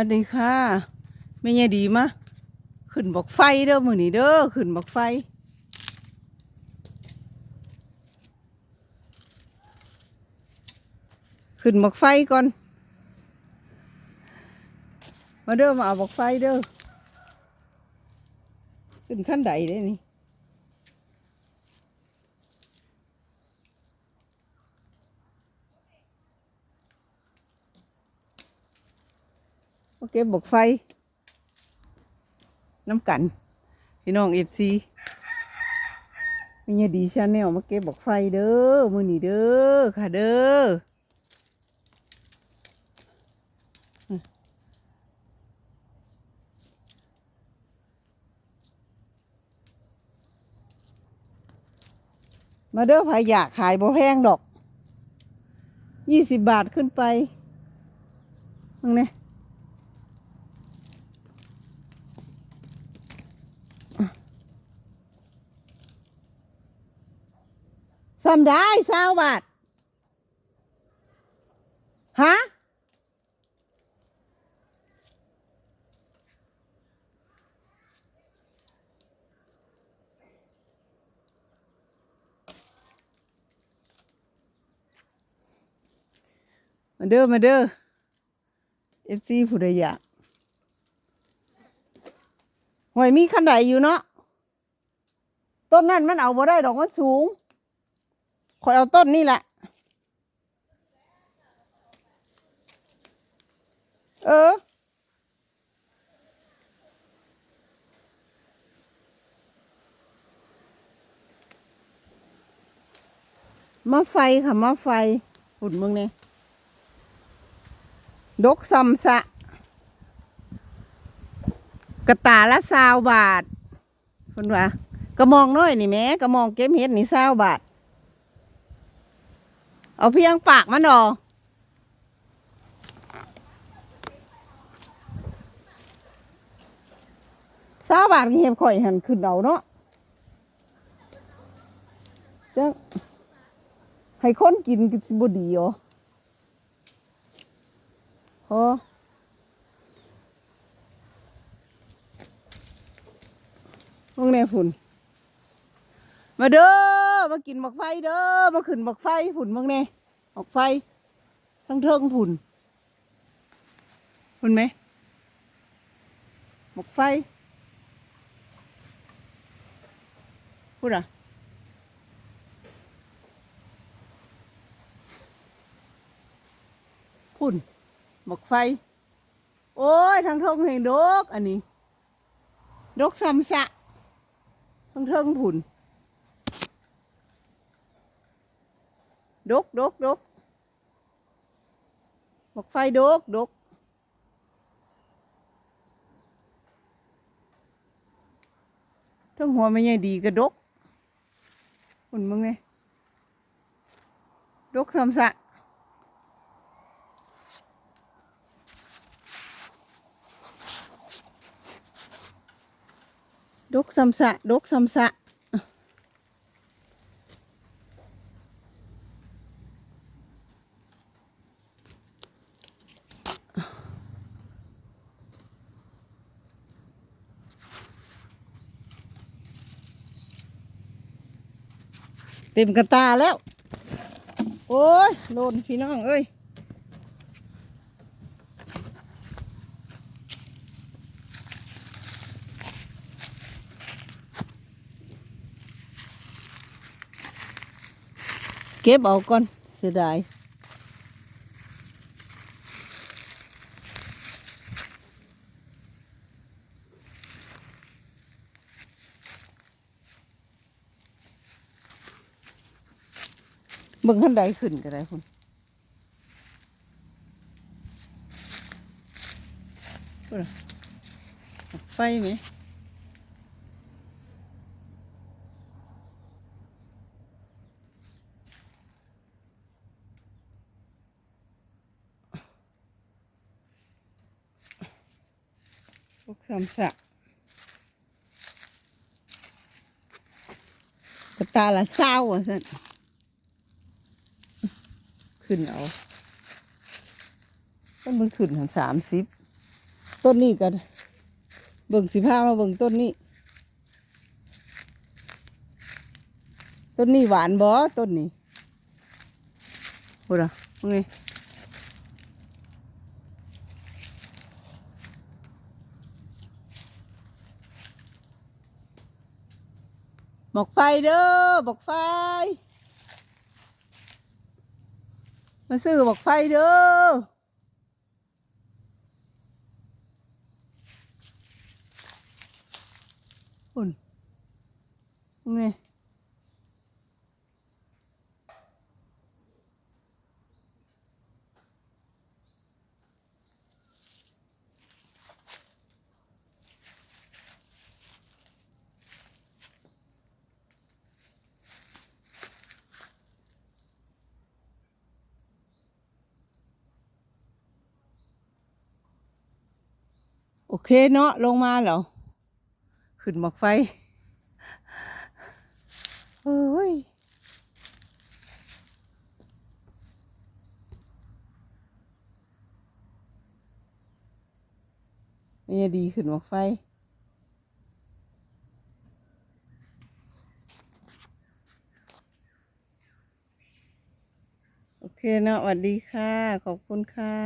วัสดีค่ะแม่ยายดีมะขึ้นบอกไฟเด้อมือนี้เด้อขึ้นบอกไฟ ขึ้นบอกไฟก่อน มาเด้อมาเอาบอกไฟเด้อขึ้นขั้นใดได้นี่ โอเคบอกไฟ น้ำกันพี่น้องเอฟซีมีเยดีชาแนลมาเก็บบอกไฟเด้อมือนี้เด้อค่ะเด้อมาเด้อพายอยากขายบ่แพงดอกยี่สิบบาทขึ้นไปมึงเนี่ย ซ้ำได้เศร้าบาทฮะมาเด้อมาเด้อเอฟซีผู้ใดอยากหวยมีขันใดอยู่เนาะต้นนั้นมันเอาบ่ได้ดอกมันสูง คอยเอาต้นนี่แหละ เออ มาไฟค่ะ มาไฟหุ่นมึงเนี่ยดกซำสะ กระตาละสาวบาทคนว่ากระมองน้อยนี่แม่กระมองเก็บเห็ดนี่สาวบาท เอาเพียงปากมันดอสาบาทนี่เห็บข่อยหันขึ้นเอาเนาะจังให้คนกินก็สิบดีอ๋อโอ้มึงเนี่ยฝุ่นมาเด้อ มากินบักไฟเด้อมาขึ้นบักไฟฝุ่นมึงเนี่ยบักไฟ ทั้งเทิงฝุ่นฝุ่นไหมบักไฟพูดอะพุ่นหมกไฟ โอ้ยทางเทิงเห็นดกอันนี้ ดกซ้ำสะทางเทิงผุ่น ดกดกดกหมกไฟดกดกทั้งหัวไม่ใหญ่ดีก็ดกหุ่นมึงไงดกซ้ำสะดกซ้ำสะดกซ้ำสะ ต็มกันตาแล้ว โอ้ยโลนพี่น้องเอ้ยเก็บเอาก่อนเสียดาย บิ่งขั้นใดขึ้นก็ได้คุณไฟไหมพวกคำสะกระตาละเศร้าอะสัน ขึ้นเอาต้นมันขึ้นถึงสามสิบต้นนี้กันเบิ่งสิพามาเบิ่งต้นนี้ ต้นนี้หวานบ่ต้นนี้พูดอะไงบอกไฟเด้อบอกไฟ มาซื้อบอกไฟเด้ออุ่นไง เคเนาะลงมาเหรอขึ้นหมอกไฟเฮ้ยไม่ดีขึ้นหมอกไฟโอเคเนาะสวัสดีค่ะ ขอบคุณค่ะ